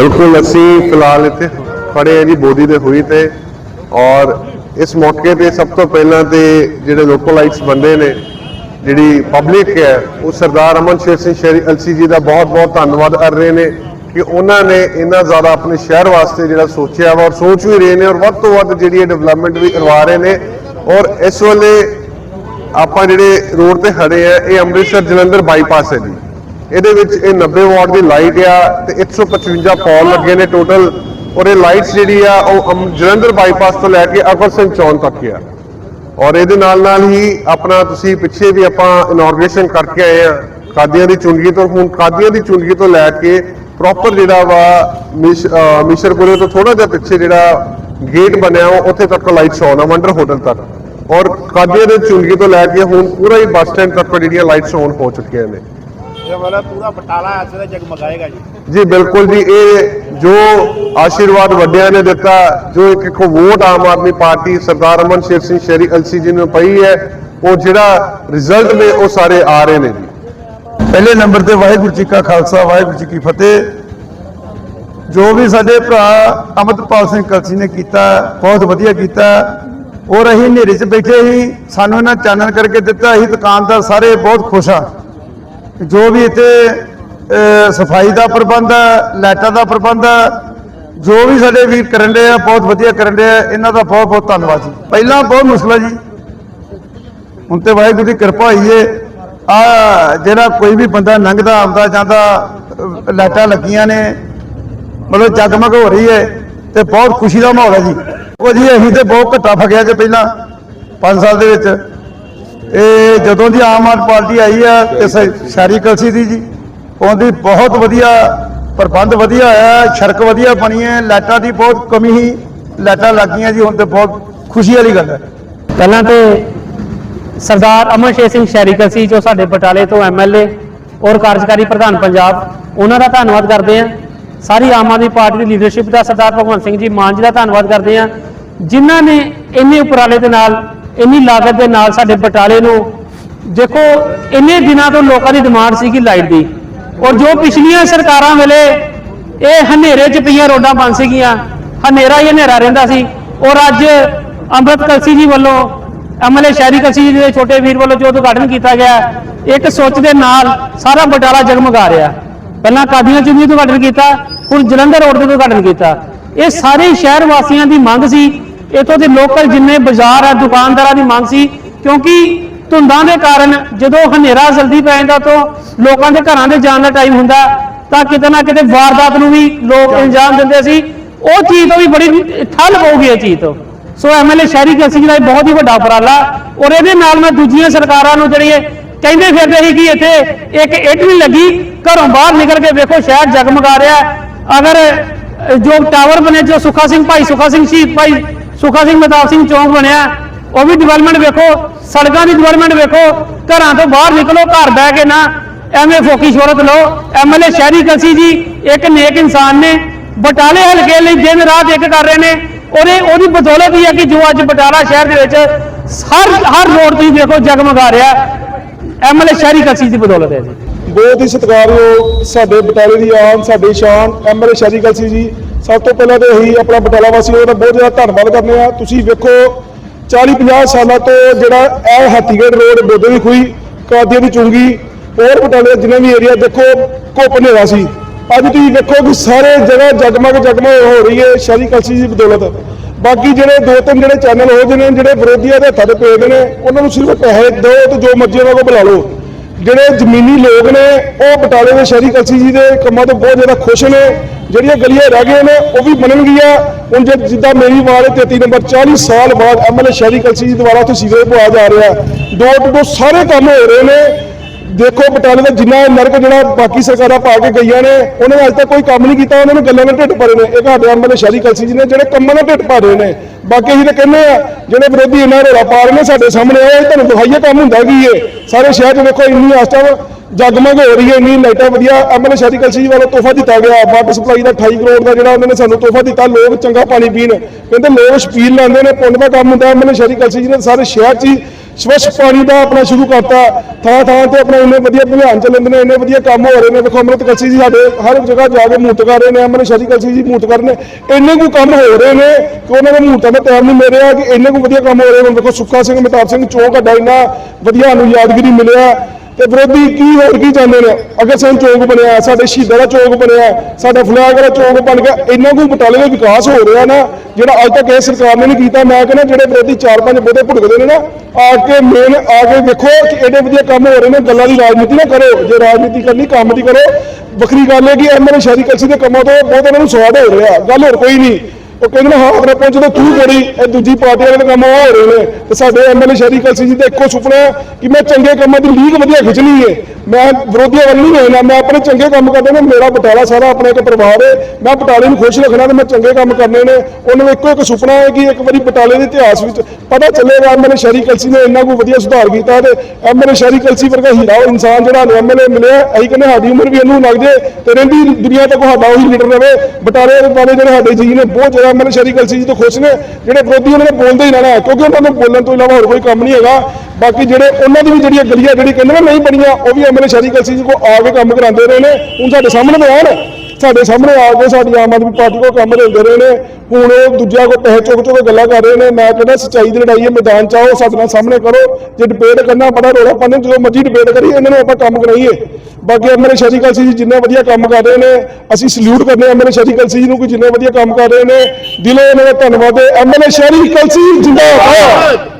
ਬਿਲਕੁਲ ਅਸੀਂ ਫਿਲਹਾਲ ਇੱਥੇ ਖੜੇ ਹਾਂ ਜੀ, ਬੋਦੀ ਦੇ ਹੋਈ ਤੇ। ਔਰ ਇਸ ਮੌਕੇ ਤੇ ਸਭ ਤੋਂ ਪਹਿਲਾਂ ਤੇ ਜਿਹੜੇ ਲੋਕਲ ਲੋਕਲਾਈਟਸ ਬੰਦੇ ਨੇ, ਜਿਹੜੀ ਪਬਲਿਕ ਹੈ, ਉਹ ਸਰਦਾਰ ਅਮਨ ਸ਼ੇਰ ਸਿੰਘ ਸ਼ੇਰੀ ਅਲਸੀ ਜੀ ਦਾ ਬਹੁਤ ਬਹੁਤ ਧੰਨਵਾਦ ਕਰ ਰਹੇ ਨੇ ਕਿ ਉਹਨਾਂ ਨੇ ਇੰਨਾ ਜ਼ਿਆਦਾ ਆਪਣੇ ਸ਼ਹਿਰ ਵਾਸਤੇ ਜਿਹੜਾ ਸੋਚਿਆ ਵਾ ਔਰ ਸੋਚ ਵੀ ਰਹੇ ਨੇ ਔਰ ਵੱਧ ਤੋਂ ਵੱਧ ਜਿਹੜੀ ਇਹ ਡਿਵੈਲਪਮੈਂਟ ਵੀ ਕਰਵਾ ਰਹੇ ਨੇ। ਔਰ ਇਸ ਵੇਲੇ ਆਪਾਂ ਜਿਹੜੇ ਰੋਡ ਤੇ ਖੜੇ ਆ, ਇਹ ਅੰਮ੍ਰਿਤਸਰ ਜਲੰਧਰ ਬਾਈਪਾਸ ਹੈ ਜੀ। ਇਹਦੇ ਵਿੱਚ ਇਹ 90 ਵਾਟ ਦੀ ਲਾਈਟ ਆ ਤੇ 155 ਪੌਲ ਲੱਗੇ ਨੇ ਟੋਟਲ। ਔਰ ਇਹ ਲਾਈਟਸ ਜਿਹੜੀ ਆ, ਉਹ ਅਮ- ਜਲੰਧਰ ਬਾਈਪਾਸ ਤੋਂ ਲੈ ਕੇ ਅਕਬਰ ਸਿੰਘ ਚੌਂਕ ਤੱਕ ਆ। ਔਰ ਇਹਦੇ ਨਾਲ ਨਾਲ ਹੀ ਆਪਣਾ ਤੁਸੀਂ ਪਿੱਛੇ ਵੀ ਆਪਾਂ ਇਨੋਗ੍ਰੇਸ਼ਨ ਕਰਕੇ ਆਏ ਆ ਕਾਦੀਆਂ ਦੀ ਚੁੰਗੀ ਤੋਂ। ਹੁਣ ਕਾਦੀਆਂ ਦੀ ਚੁੰਗੀ ਤੋਂ ਲੈ ਕੇ ਪ੍ਰੋਪਰ ਜਿਹੜਾ ਵਾ ਮਿਸ਼- ਅਹ ਮਿਸ਼ਰਪੁਰੇ ਤੋਂ ਥੋੜਾ ਜਿਹਾ ਪਿੱਛੇ ਜਿਹੜਾ ਗੇਟ ਬਣਿਆ ਵਾ ਉੱਥੇ ਤੱਕ ਲਾਈਟਸ ਆਨ ਆ ਵੰਡਰ ਹੋਟਲ ਤੱਕ। ਔਰ ਕਾਦੀਆਂ ਦੇ ਚੁੰਗੀ ਤੋਂ ਲੈ ਕੇ ਹੁਣ ਪੂਰਾ ਹੀ ਬੱਸ ਸਟੈਂਡ ਤੱਕ ਜਿਹੜੀਆਂ ਲਾਈਟਸ ਆਨ ਹੋ ਚੁੱਕੀਆਂ ਨੇ। ਇਹ ਵਾਲਾ ਪੂਰਾ ਬਟਾਲਾ ਅੱਜ ਦਾ ਜਗਮਗਾਏਗਾ ਜੀ। ਜੀ ਬਿਲਕੁਲ ਜੀ ਇਹ ਜੋ ਆਸ਼ੀਰਵਾਦ ਵੱਡਿਆਂ ਨੇ ਦਿੱਤਾ ਜੋ ਇੱਕ ਇੱਕ ਵੋਟ ਆਮ ਆਦਮੀ ਪਾਰਟੀ ਸਰਦਾਰ ਅਮਨ ਸ਼ੇਰ ਸਿੰਘ ਸ਼ੇਰੀ ਅਲਸੀ ਜੀ ਨੂੰ ਪਈ ਹੈ ਉਹ ਜਿਹੜਾ ਰਿਜ਼ਲਟ ਨੇ ਉਹ ਸਾਰੇ ਆ ਰਹੇ ਨੇ ਜੀ। ਪਹਿਲੇ ਨੰਬਰ ਤੇ ਵਾਹਿਗੁਰੂ ਜੀ ਕਾ ਖਾਲਸਾ ਵਾਹਿਗੁਰੂ ਜੀ ਕੀ ਫਤਿਹ। ਜੋ ਵੀ ਸਾਡੇ ਭਰਾ ਅਮਰਪਾਲ ਸਿੰਘ ਕਲਸੀ ਨੇ ਕੀਤਾ ਬਹੁਤ ਵਧੀਆ ਕੀਤਾ। ਔਰ ਅਸੀਂ ਹਨੇਰੇ 'ਚ ਬੈਠੇ ਹੀ ਸਾਨੂੰ ਇਹਨਾਂ ਚਾਨਣ ਕਰਕੇ ਦਿੱਤਾ ਅਸੀਂ ਦੁਕਾਨਦਾਰ ਸਾਰੇ ਬਹੁਤ ਖੁਸ਼ ਆ ਜੋ ਵੀ ਇੱਥੇ ਸਫ਼ਾਈ ਦਾ ਪ੍ਰਬੰਧ ਹੈ, ਲਾਈਟਾਂ ਦਾ ਪ੍ਰਬੰਧ ਹੈ, ਜੋ ਵੀ ਸਾਡੇ ਵੀਰ ਕਰਨ ਦੇ ਆ, ਬਹੁਤ ਵਧੀਆ ਕਰਨ ਦੇ ਆ, ਇਹਨਾਂ ਦਾ ਬਹੁਤ ਬਹੁਤ ਧੰਨਵਾਦ ਜੀ। ਪਹਿਲਾਂ ਬਹੁਤ ਮੁਸ਼ਕਲ ਹੈ ਜੀ। ਹੁਣ ਤੇ ਵਾਹਿਗੁਰੂ ਦੀ ਕਿਰਪਾ ਹੋਈ ਏ। ਆ, ਜਿਹੜਾ ਕੋਈ ਵੀ ਬੰਦਾ ਲੰਘਦਾ, ਆਉਂਦਾ, ਜਾਂਦਾ, ਅਹ, ਲਾਈਟਾਂ ਲੱਗੀਆਂ ਨੇ, ਮਤਲਬ ਜਗਮਗ ਹੋ ਰਹੀ ਏ ਤੇ ਬਹੁਤ ਖੁਸ਼ੀ ਦਾ ਮਾਹੌਲ ਹੈ ਜੀ। ਉਹ ਜੀ, ਅਸੀਂ ਤੇ ਬਹੁਤ ਘੱਟਾ ਫਗਿਆ ਜੇ ਪਹਿਲਾਂ 5 ਸਾਲ ਦੇ ਵਿੱਚ। ਇਹ ਜਦੋਂ ਦੀ ਆਮ ਆਦਮੀ ਪਾਰਟੀ ਆਈ ਆ ਤੇ ਸ- ਕਲਸੀ ਦੀ ਜੀ, ਉਹਦੀ ਬਹੁਤ ਵਧੀਆ ਪ੍ਰਬੰਧ ਵਧੀਆ ਹੋਇਆ ਸੜਕ ਵਧੀਆ ਬਣੀ ਹੈ, ਲਾਈਟਾਂ ਦੀ ਬਹੁਤ ਕਮੀ ਸੀ, ਲਾਈਟਾਂ ਲੱਗੀਆਂ ਜੀ, ਹੁਣ ਤੇ ਬਹੁਤ ਖੁਸ਼ੀ ਵਾਲੀ ਗੱਲ ਹੈ। ਪਹਿਲਾਂ ਤੇ ਸਰਦਾਰ ਅਮਰ ਸ਼ੇਰ ਸਿੰਘ ਸ਼ੈਰੀਕਲ ਸੀ ਜੋ ਸਾਡੇ ਬਟਾਲੇ ਤੋਂ ਐਮਐਲਏ ਔਰ ਕਾਰਜਕਾਰੀ ਪ੍ਰਧਾਨ ਪੰਜਾਬ, ਉਹਨਾਂ ਦਾ ਧੰਨਵਾਦ ਕਰਦੇ ਹਾਂ। ਸਾਰੀ ਆਮ ਆਦਮੀ ਪਾਰਟੀ ਦੀ ਲੀਡਰਸ਼ਿਪ ਦਾ ਸਰਦਾਰ ਭਗਵੰਤ ਸਿੰਘ ਜੀ ਮਾਨ ਜੀ ਦਾ ਧੰਨਵਾਦ ਕਰਦੇ ਹਾਂ। ਜਿਨ੍ਹਾਂ ਨੇ ਇੰਨੇ ਉਪਰਾਲੇ ਦੇ ਨਾਲ ਇੰਨੀ ਲਾਗਤ ਦੇ ਨਾਲ ਸਾਡੇ ਬਟਾਲੇ ਨੂੰ, ਦੇਖੋ, ਇੰਨੇ ਦਿਨਾਂ ਤੋਂ ਲੋਕਾਂ ਦੀ ਡਿਮਾਂਡ ਸੀਗੀ ਲਾਈਟ ਦੀ। ਔਰ ਜੋ ਪਿਛਲੀਆਂ ਸਰਕਾਰਾਂ ਵੇਲੇ ਇਹ ਹਨੇਰੇ 'ਚ ਪਈਆਂ ਰੋਡਾਂ ਬਣ ਸੀਗੀਆਂ, ਹਨੇਰਾ ਹੀ ਹਨੇਰਾ ਰਹਿੰਦਾ ਸੀ। ਔਰ ਅੱਜ ਅੰਮ੍ਰਿਤ ਕਲਸੀ ਜੀ ਵੱਲੋਂ ਐਮਐਲਏ ਸ਼ਹਿਰੀ ਕਲਸੀ ਜੀ ਦੇ ਛੋਟੇ ਵੀਰ ਵੱਲੋਂ ਜੋ ਉਦਘਾਟਨ ਕੀਤਾ ਗਿਆ, ਇੱਕ ਸੋਚ ਦੇ ਨਾਲ ਸਾਰਾ ਬਟਾਲਾ ਜਗਮਗਾ ਰਿਹਾ। ਪਹਿਲਾਂ ਕਾਦੀਆਂ 'ਚ ਵੀ ਉਦਘਾਟਨ ਕੀਤਾ, ਹੁਣ ਜਲੰਧਰ ਰੋਡ ਤੇ ਉਦਘਾਟਨ ਕੀਤਾ। ਇਹ ਸਾਰੇ ਸ਼ਹਿਰ ਵਾਸੀਆਂ ਦੀ ਮੰਗ ਸੀ ਇਥੋਂ ਦੇ ਲੋਕਲ ਜਿੰਨੇ ਬਾਜ਼ਾਰ ਆ, ਦੁਕਾਨਦਾਰਾਂ ਦੀ ਮੰਗ ਸੀ, ਕਿਉਂਕਿ ਧੁੰਦਾਂ ਦੇ ਕਾਰਨ ਜਦੋਂ ਹਨੇਰਾ ਜਲਦੀ ਪੈ ਜਾਂਦਾ ਤਾਂ ਲੋਕਾਂ ਦੇ ਘਰਾਂ ਦੇ ਜਾਣ ਦਾ ਟਾਈਮ ਹੁੰਦਾ, ਤਾਂ ਕਿਤੇ ਨਾ ਕਿਤੇ ਵਾਰਦਾਤ ਨੂੰ ਵੀ ਲੋਕ ਇੰਜਾਮ ਦਿੰਦੇ ਸੀ। ਉਹ ਚੀਜ਼ ਤੋਂ ਵੀ ਬੜੀ ਠੱਲ ਪਊਗੀ ਇਹ ਚੀਜ਼ ਤੋਂ। ਸੋ ਐਮਐਲਏ ਸ਼ਹਿਰੀ ਕਲਸੀ ਜੀ ਦਾ ਇਹ ਬਹੁਤ ਹੀ ਵੱਡਾ ਉਪਰਾਲਾ, ਔਰ ਇਹਦੇ ਨਾਲ ਮੈਂ ਦੂਜੀਆਂ ਸਰਕਾਰਾਂ ਨੂੰ ਜਿਹੜੀ ਕਹਿੰਦੇ ਫਿਰਦੇ ਸੀ ਕਿ ਇੱਥੇ ਇੱਕ ਇੱਟ ਵੀ ਲੱਗੀ, ਘਰੋਂ ਬਾਹਰ ਨਿਕਲ ਕੇ ਵੇਖੋ ਸ਼ਹਿਰ ਜਗਮਗਾ ਰਿਹਾ। ਅਗਰ ਜੋ ਟਾਵਰ ਬਣੇ, ਜੋ ਸੁੱਖਾ ਸਿੰਘ ਭਾਈ, ਸੁੱਖਾ ਸਿੰਘ ਸ਼ਹੀਦ ਭਾਈ ਸੁਖਾ ਸਿੰਘ ਮਹਿਤਾਬ ਸਿੰਘ ਚੌਂਕ ਬਣਿਆ। ਉਹ ਵੀ ਡਿਵੈਲਪਮੈਂਟ ਵੇਖੋ, ਸੜਕਾਂ ਦੀ ਡਿਵੈਲਪਮੈਂਟ ਵੇਖੋ, ਘਰਾਂ ਤੋਂ ਬਾਹਰ ਨਿਕਲੋ, ਘਰ ਬਹਿ ਕੇ ਨਾ ਐਵੇਂ ਫੋਕੀ ਸ਼ੋਹਰਤ ਲਓ। ਐਮਐਲਏ ਸ਼ਹਿਰੀ ਕਲਸੀ ਜੀ, ਇੱਕ ਨੇਕ ਇਨਸਾਨ ਨੇ, ਬਟਾਲੇ ਹਲਕੇ ਲਈ ਦਿਨ ਰਾਤ ਇੱਕ ਕਰ ਰਹੇ ਨੇ। ਉਹਦੇ ਉਹਦੀ ਬਦੌਲਤ ਹੀ ਹੈ ਕਿ ਜੋ ਅੱਜ ਬਟਾਲਾ ਸ਼ਹਿਰ ਦੇ ਵਿੱਚ ਹਰ ਹਰ ਰੋਡ ਤੁਸੀਂ ਦੇਖੋ ਜਗਮਗਾ ਰਿਹਾ। ਐਮਐਲਏ ਸ਼ਹਿਰੀ ਕਲਸੀ ਦੀ ਬਦੌਲਤ ਹੈ ਜੀ। ਬਹੁਤ ਹੀ ਸਤਿਕਾਰਯੋਗ ਸਾਡੇ ਬਟਾਲੇ ਦੀ ਆਨ ਸਾਡੇ ਸ਼ਾਨ ਐਮਐਲਏ ਸ਼ਹਿਰੀ ਕਲਸੀ ਜੀ। ਸਭ ਤੋਂ ਪਹਿਲਾਂ ਤੇ ਅਸੀਂ ਆਪਣਾ ਬਟਾਲਾ ਵਾਸੀਆਂ ਦਾ ਬਹੁਤ ਜ਼ਿਆਦਾ ਧੰਨਵਾਦ ਕਰਨੇ ਆ ਤੁਸੀਂ ਵੇਖੋ 40 50 ਸਾਲਾਂ ਤੋਂ ਜਿਹੜਾ ਇਹ ਹਾਥੀਗੇਟ ਰੋਡ ਬੋਦੇ ਦੀ ਖੂਹੀ ਕਾਦੀਆਂ ਦੀ ਚੁੰਗੀ, ਹੋਰ ਬਟਾਲੇ ਦਾ ਜਿੰਨਾ ਵੀ ਏਰੀਆ ਦੇਖੋ, ਘੁੱਪ ਹਨੇਰਾ ਸੀ। ਅੱਜ ਤੁਸੀਂ ਵੇਖੋ ਕਿ ਸਾਰੇ ਜਗ੍ਹਾ ਜਗਮਗ ਜਗਮਗ ਹੋ ਰਹੀ ਹੈ ਸ਼ਹਿਰੀ ਕਲਸੀ ਦੀ ਬਦੌਲਤ। ਬਾਕੀ ਜਿਹੜੇ ਦੋ ਤਿੰਨ ਜਿਹੜੇ ਚੈਨਲ ਹੋ ਜਿਹਨੇ ਜਿਹੜੇ ਵਿਰੋਧੀਆਂ ਦੇ ਹੱਥਾਂ ਤੇ ਪੇਦੇ ਨੇ, ਉਹਨਾਂ ਨੂੰ ਸਿਰਫ ਪੈਸੇ ਦਿਓ ਤੇ ਜੋ ਮਰਜ਼ੀ ਉਹਨਾਂ ਕੋਲ ਬੁਲਾ ਲਓ। ਜਿਹੜੇ ਜ਼ਮੀਨੀ ਲੋਕ ਨੇ, ਉਹ ਬਟਾਲੇ ਦੇ ਸ਼ਹਿਰੀ ਕਲਸੀ ਜੀ ਦੇ ਕੰਮਾਂ ਤੋਂ ਬਹੁਤ ਜ਼ਿਆਦਾ ਖੁਸ਼ ਨੇ। ਜਿਹੜੀਆਂ ਗਲੀਆਂ ਰਹਿ ਗਈਆਂ ਨੇ, ਉਹ ਵੀ ਬਣਨਗੀਆਂ ਹੁਣ ਜੇ ਜਿੱਦਾਂ ਮੇਰੀ ਵਾਰ 33 ਨੰਬਰ 40 ਸਾਲ ਬਾਅਦ ਐਮਐਲਏ ਸ਼ਹਿਰੀ ਕਲਸੀ ਜੀ ਦੁਆਰਾ ਉੱਥੇ ਸੀਵਰੇਜ ਪਵਾ ਜਾ ਰਿਹਾ ਦੋ ਟੂ ਦੋ ਸਾਰੇ ਕੰਮ ਹੋ ਰਹੇ ਨੇ। ਦੇਖੋ ਬਟਾਲੇ ਦਾ ਜਿੰਨਾ ਨਰਕ ਜਿਹੜਾ ਬਾਕੀ ਸਰਕਾਰਾਂ ਪਾ ਕੇ ਗਈਆਂ ਨੇ, ਉਹਨਾਂ ਨੇ ਅੱਜ ਤੱਕ ਕੋਈ ਕੰਮ ਨਹੀਂ ਕੀਤਾ, ਉਹਨਾਂ ਨੇ ਗੱਲਾਂ ਨਾਲ ਢਿੱਡ ਭਰੇ ਨੇ। ਇਹ ਸਾਡੇ ਐਮਐਲਏ ਸ਼ਹਿਰੀ ਕਲਸੀ ਜੀ ਨੇ ਜਿਹੜੇ ਕੰਮਾਂ ਨਾਲ ਢਿੱਡ ਭਰ ਰਹੇ ਨੇ। ਬਾਕੀ ਅਸੀਂ ਤਾਂ ਕਹਿੰਦੇ ਆ ਜਿਹੜੇ ਵਿਰੋਧੀ ਇਹਨਾਂ ਰੋਲਾ ਪਾ ਰਹੇ ਨੇ ਸਾਡੇ ਸਾਹਮਣੇ ਆਏ ਤੁਹਾਨੂੰ ਦਿਖਾਈਏ ਕੰਮ ਹੁੰਦਾ ਕੀ ਏ? ਸਾਰੇ ਸ਼ਹਿਰ 'ਚ ਦੇਖੋ ਇੰਨੀ ਆਸਟਾ ਜਗਮਗ ਹੋ ਰਹੀ ਹੈ ਇੰਨੀ ਲਾਈਟਾਂ ਵਧੀਆ। ਐਮਐਲਏ ਸ਼ਹਿਰੀ ਕਲਸੀ ਜੀ ਵੱਲੋਂ ਤੋਹਫਾ ਦਿੱਤਾ ਗਿਆ। ਵਾਟਰ ਸਪਲਾਈ ਦਾ 28 ਕਰੋੜ ਦਾ ਜਿਹੜਾ ਉਹਨਾਂ ਨੇ ਸਾਨੂੰ ਤੋਹਫਾ ਦਿੱਤਾ, ਲੋਕ ਚੰਗਾ ਪਾਣੀ ਪੀਣ। ਕਹਿੰਦੇ ਲੋਕ ਸ਼ਪੀਲ ਲਾਉਂਦੇ ਨੇ, ਪੁੰਨ ਦਾ ਕੰਮ ਹੁੰਦਾ। ਐਮਐਲਏ ਸ਼ਹਿਰੀ ਕਲਸੀ ਜੀ ਨੇ ਸਾਰੇ ਸ਼ਹਿਰ 'ਚ ਹੀ ਸਵੱਛ ਪਾਣੀ ਦਾ ਆਪਣਾ ਸ਼ੁਰੂ ਕਰਤਾ, ਥਾਂ ਥਾਂ ਤੇ ਆਪਣਾ ਇੰਨੇ ਵਧੀਆ ਅਭਿਆਨ ਚੱਲਦੇ ਨੇ, ਇੰਨੇ ਵਧੀਆ ਕੰਮ ਹੋ ਰਹੇ ਨੇ। ਦੇਖੋ ਅੰਮ੍ਰਿਤ ਕਲਸੀ ਜੀ ਸਾਡੇ ਹਰ ਇੱਕ ਜਗ੍ਹਾ ਜਾ ਕੇ ਮੂਰਤ ਕਰ ਰਹੇ ਨੇ ਅਮਰ ਸ਼ਰੀ ਕਲਸੀ ਜੀ ਮੂਰਤ ਕਰ ਰਹੇ ਨੇ। ਇੰਨੇ ਕੁ ਕੰਮ ਹੋ ਰਹੇ ਨੇ ਕਿ ਉਹਨਾਂ ਦੇ ਮੂਰਤਾਂ ਦਾ ਟਾਈਮ ਨਹੀਂ ਮਿਲ ਰਿਹਾ ਕਿ ਇੰਨੇ ਕੁ ਵਧੀਆ ਕੰਮ ਹੋ ਰਹੇ ਨੇ। ਹੁਣ ਦੇਖੋ ਸੁੱਖਾ ਸਿੰਘ ਮਹਿਤਾਬ ਸਿੰਘ ਚੌਕ ਅੱਡਾ ਇੰਨਾ ਵਧੀਆ ਨੂੰ ਯਾਦਗਿਰੀ ਮਿਲਿਆ। ਤੇ ਵਿਰੋਧੀ ਕੀ ਹੋਰ ਕੀ ਚਾਹੁੰਦੇ ਨੇ? ਅਗਰ ਸਿੰਘ ਚੌਂਕ ਬਣਿਆ, ਸਾਡੇ ਸ਼ਹੀਦਾਂ ਦਾ ਚੌਂਕ ਬਣਿਆ, ਸਾਡਾ ਫਲੈਗ ਵਾਲਾ ਚੌਂਕ ਬਣ ਗਿਆ ਇੰਨਾ ਕੋਈ ਬਟਾਲੇ ਦਾ ਵਿਕਾਸ ਹੋ ਰਿਹਾ ਨਾ, ਜਿਹੜਾ ਅੱਜ ਤੱਕ ਇਹ ਸਰਕਾਰ ਨੇ ਨਹੀਂ ਕੀਤਾ, ਮੈਂ ਕਹਿੰਦਾ ਜਿਹੜੇ ਵਿਰੋਧੀ ਚਾਰ ਪੰਜ ਬੋਦੇ ਭੁੜਕਦੇ ਨੇ ਨਾ, ਆ ਕੇ ਮੇਨ ਆ ਕੇ ਵੇਖੋ ਕਿ ਐਡੇ ਵਧੀਆ ਕੰਮ ਹੋ ਰਹੇ ਨੇ, ਗੱਲਾਂ ਦੀ ਰਾਜਨੀਤੀ ਨਾ ਕਰੋ, ਜੇ ਰਾਜਨੀਤੀ ਕਰਨੀ, ਕੰਮ ਦੀ ਕਰੋ। ਵੱਖਰੀ ਗੱਲ ਹੈ ਕਿ ਐਮਐਲਏ ਸ਼ਹਿਰੀ ਕਲਸੀ ਦੇ ਕੰਮਾਂ ਤੋਂ ਬਹੁਤ ਇਹਨਾਂ ਨੂੰ ਸਵਾਦ ਹੋ ਰਿਹਾ, ਗੱਲ ਹੋਰ ਕੋਈ ਨਹੀਂ। ਉਹ ਕਹਿੰਦੇ ਨੇ, ਹਾਂ, ਆਪਣੇ ਪਹੁੰਚ ਤੋਂ ਤੂੰ ਬੜੀ ਇਹ ਦੂਜੀ ਪਾਰਟੀ ਵਾਲੇ ਦੇ ਕੰਮ ਉਹ ਹੋ ਰਹੇ ਨੇ। ਤੇ ਸਾਡੇ ਐਮਐਲਏ ਸ਼ਹਿਰੀ ਕਲਸੀ ਜੀ ਦਾ ਇੱਕੋ ਸੁਪਨਾ ਕਿ ਮੈਂ ਚੰਗੇ ਕੰਮਾਂ ਦੀ ਲੀਗ ਵਧੀਆ ਖਿੱਚਣੀ ਹੈ ਮੈਂ ਵਿਰੋਧੀਆਂ ਵੱਲ ਨਹੀਂ ਰਹਿਣਾ ਮੈਂ ਆਪਣੇ ਚੰਗੇ ਕੰਮ ਕਰਨੇ ਨੇ ਮੇਰਾ ਬਟਾਲਾ ਸਾਰਾ ਆਪਣਾ ਇੱਕ ਪਰਿਵਾਰ ਹੈ। ਮੈਂ ਬਟਾਲੇ ਨੂੰ ਖੁਸ਼ ਰੱਖਣਾ ਤੇ ਮੈਂ ਚੰਗੇ ਕੰਮ ਕਰਨੇ ਨੇ। ਉਹਨਾਂ ਨੂੰ ਇੱਕੋ ਇੱਕ ਸੁਪਨਾ ਹੈ ਕਿ ਇੱਕ ਵਾਰੀ ਬਟਾਲੇ ਦੇ ਇਤਿਹਾਸ ਵਿੱਚ ਪਤਾ ਚੱਲੇਗਾ ਐਮਐਲਏ ਸ਼ਹਿਰੀ ਕਲਸੀ ਨੇ ਇੰਨਾ ਕੋ ਵਧੀਆ ਸੁਧਾਰ ਕੀਤਾ ਤੇ ਐਮਐਲਏ ਸ਼ਹਿਰੀ ਕਲਸੀ ਵਰਗਾ ਹੀਰਾ ਉਹ ਇਨਸਾਨ ਜਿਹੜਾ ਨੂੰ ਐਮਐਲਏ ਮਿਲਿਆ ਅਸੀਂ ਕਹਿੰਦੇ ਸਾਡੀ ਉਮਰ ਵੀ ਇਹਨੂੰ ਲੱਗ ਜੇ ਤੇ ਰਹਿੰਦੀ ਦੁਨੀਆ ਤੱਕ ਸਾਡਾ ਉਹੀ ਲੀਡਰ ਰਹੇ ਬਟਾਲੇ ਵਾਲੇ ਜਿਹੜੇ ਸਾਡੇ ਜੀ ਨੇ ਬਹੁਤ ਜ਼ਿਆਦਾ ਐਮਐਲਏ ਸ਼ਹਿਰੀ ਕਲਸੀ ਜੀ ਤੋਂ ਖੁਸ਼ ਨੇ। ਜਿਹੜੇ ਵਿਰੋਧੀ ਉਹਨਾਂ ਨੇ ਬੋਲਦੇ ਹੀ ਰਹਿਣਾ ਹੈ, ਕਿਉਂਕਿ ਉਹਨਾਂ ਨੂੰ ਬੋਲਣ ਤੋਂ ਇਲਾਵਾ ਹੋਰ ਕੋਈ ਕੰਮ ਨਹੀਂ ਹੈਗਾ। ਬਾਕੀ ਜਿਹੜੇ ਉਹਨਾਂ ਦੀ ਵੀ ਜਿਹੜੀਆਂ ਗਲੀਆਂ ਜਿਹੜੀ ਕਹਿੰਦੇ ਨੇ ਨਹੀਂ ਬਣੀਆਂ, ਉਹ ਵੀ ਐਮਐਲਏ ਸ਼ਹਿਰੀ ਕਲਸੀ ਜੀ ਕੋ ਆ ਕੇ ਕੰਮ ਕਰਾਉਂਦੇ ਰਹੇ ਨੇ। ਹੁਣ ਸਾਡੇ ਸਾਹਮਣੇ ਆਉਣ, ਸਾਡੇ ਸਾਹਮਣੇ ਆ ਕੇ ਸਾਡੀ ਆਮ ਆਦਮੀ ਪਾਰਟੀ ਕੋ ਕੰਮ ਦਿੰਦੇ ਰਹੇ ਨੇ। ਹੁਣ ਉਹ ਦੂਜਿਆਂ ਕੋ ਪੈਸੇ ਚੁੱਕ ਚੁੱਕ ਕੇ ਗੱਲਾਂ ਕਰ ਰਹੇ ਨੇ। ਮੈਂ ਕਹਿੰਦਾ ਸੱਚਾਈ ਦੀ ਲੜਾਈ ਹੈ, ਮੈਦਾਨ ਚ ਆਓ, ਸਾਡੇ ਨਾਲ ਸਾਹਮਣੇ ਕਰੋ। ਜੇ ਡਿਬੇਟ ਕਰਨਾ, ਬੜਾ ਰੋਲਾ ਪਾਉਂਦੇ ਜਦੋਂ ਮਰਜ਼ੀ ਡਿਬੇਟ ਕਰੀਏ, ਇਹਨਾਂ ਨੂੰ ਆਪਾਂ ਕੰਮ ਕਰਾਈਏ। ਬਾਕੀ ਐਮਐਲਏ ਸ਼ਰੀ ਕਲਸੀ ਜੀ ਜਿੰਨੇ ਵਧੀਆ ਕੰਮ ਕਰ ਰਹੇ ਨੇ, ਅਸੀਂ ਸਲੂਟ ਕਰਨੇ ਐਮਐਲਏ ਸ਼ਰੀ ਕਲਸੀ ਜੀ ਨੂੰ ਕਿ ਜਿੰਨੇ ਵਧੀਆ ਕੰਮ ਕਰ ਰਹੇ ਨੇ। ਦਿਲੋਂ ਇਹਨਾਂ ਦਾ ਧੰਨਵਾਦ ਹੈ। ਐਮਐਲਏ ਸ਼ਰੀ ਕਲਸੀ, ਜਿੰਦਾਬਾਦ।